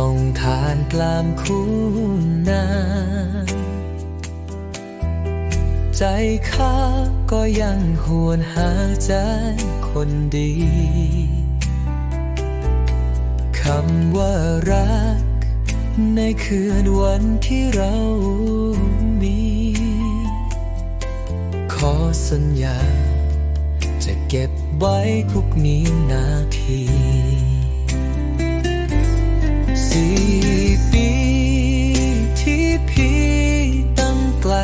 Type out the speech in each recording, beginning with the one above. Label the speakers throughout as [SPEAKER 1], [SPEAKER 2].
[SPEAKER 1] ส่งทานกลามคูนาใจข้าก็ยังหวนหาใจคนดี คำว่ารัก ในคืนวันที่เรามี ขอสัญญา จะเก็บไว้ทุกนี้นาที สี่ปีที่พี่ตั้งไกล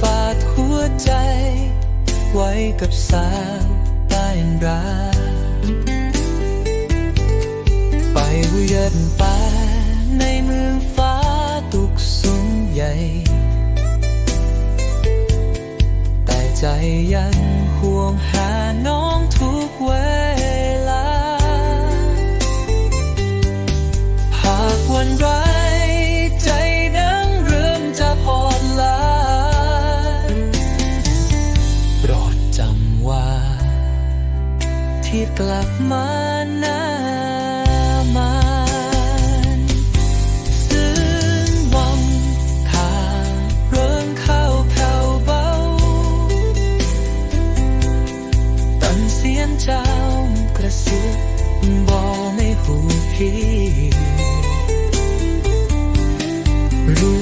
[SPEAKER 1] ฝากหัวใจ ไว้กับสาวใต้รักไปเวียนป่าในเมืองฟ้าตุกสูงใหญ่ แต่ใจยัง ที่กลับมาหน้ามานซึ้งวังขาเริ่มเข้าแผ่วเบาตันเสียงเจ้ากระซิบบอกไม่หูพี่รู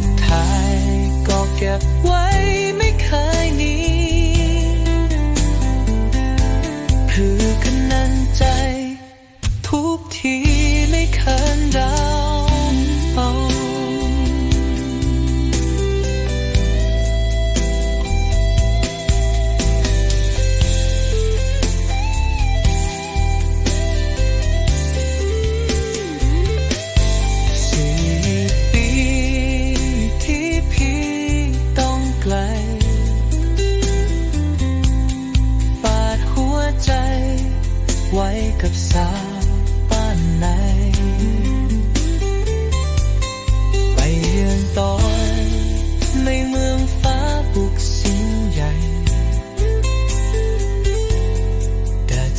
[SPEAKER 1] ปถ่ายก็เก็บไว้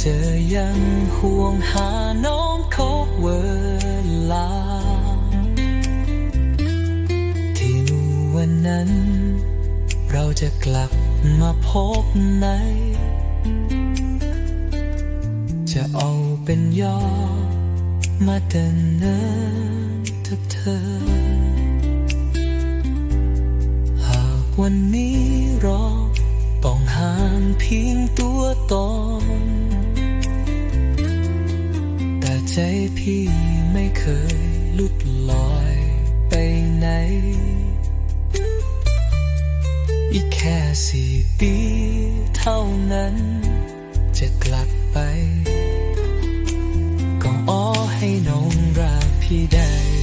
[SPEAKER 1] อยังห่วงหาน้องเขาเวลา ที่วันนั้น เราจะกลับมาพบไหน จะเอาเป็นย่อ มาเดินเนินเธอเธอ หากวันนี้รอต้องห่างเพียงตัว ใจพี่ไม่เคยลุดลอยไปไหน อีกแค่สี่ปีเท่านั้น จะกลับไปก็อ้อให้น้องรักพี่ได้